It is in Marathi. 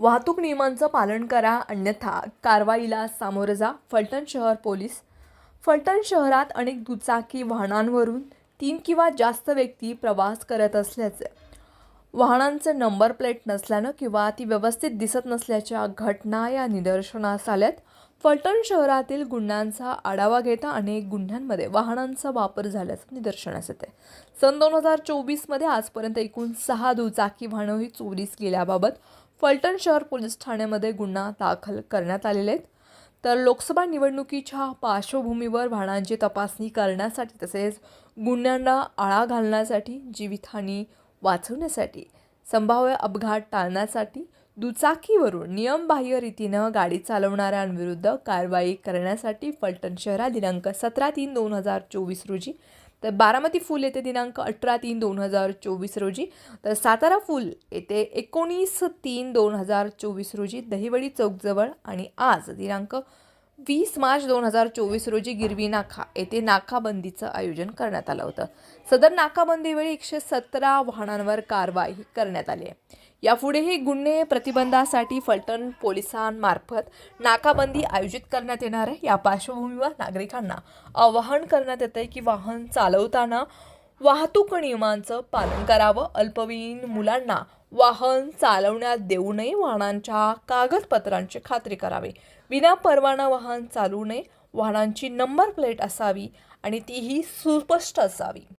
वाहतूक नियमांचं पालन करा अन्यथा कारवाईला सामोरं जा फलटण शहर पोलीस. फलटण शहरात अनेक दुचाकी वाहनांवरून तीन किंवा जास्त व्यक्ती प्रवास करत असल्याचे. वाहनांचे नंबर प्लेट नसल्यानं किंवा ती व्यवस्थित दिसत नसल्याच्या घटना या निदर्शनास आल्यात. फलटण शहरातील गुन्ह्यांचा आढावा घेता अनेक गुन्ह्यांमध्ये वाहनांचा वापर झाल्याचं निदर्शनास येते. सन दोन हजार चोवीसमध्ये आजपर्यंत एकूण सहा दुचाकी वाहनं ही चोरीस गेल्याबाबत फलटण शहर पोलीस ठाण्यामध्ये गुन्हा दाखल करण्यात आलेले आहेत. तर लोकसभा निवडणुकीच्या पार्श्वभूमीवर वाहनांची तपासणी करण्यासाठी तसेच गुन्ह्यांना आळा घालण्यासाठी जीवितहानी वाचवण्यासाठी संभाव्य अपघात टाळण्यासाठी दुचाकीवरून नियमबाह्य रीतीनं गाडी चालवणाऱ्यांविरुद्ध कारवाई करण्यासाठी फलटण शहरात दिनांक सतरा तीन दोन हजार चोवीस रोजी तर बारामती फूल येते दिनांक अठरा तीन दोन हजार चोवीस रोजी. तर सातारा फूल येते एकोणीस तीन दोन हजार चोवीस रोजी दहिवडी चौकजवळ आणि आज दिनांक वीस मार्च दोन हजार चोवीस रोजी गिरवी नाका येथे नाकाबंदीचं आयोजन करण्यात आलं होतं. सदर नाकाबंदीवेळी एकशे सतरा वाहनांवर कारवाई करण्यात आली आहे. यापुढेही गुन्हे प्रतिबंधासाठी फलटण पोलिसांमार्फत नाकाबंदी आयोजित करण्यात येणार आहे. या पार्श्वभूमीवर नागरिकांना आवाहन करण्यात येत आहे की वाहन चालवताना वाहतूक नियमांचं पालन करावं. अल्पवयीन मुलांना वाहन चालवण्यात देऊ नये वाहनांच्या कागदपत्रांची खात्री करावी. विना परवाना वाहन चालवू नये वाहनांची नंबर प्लेट असावी आणि तीही सुस्पष्ट असावी.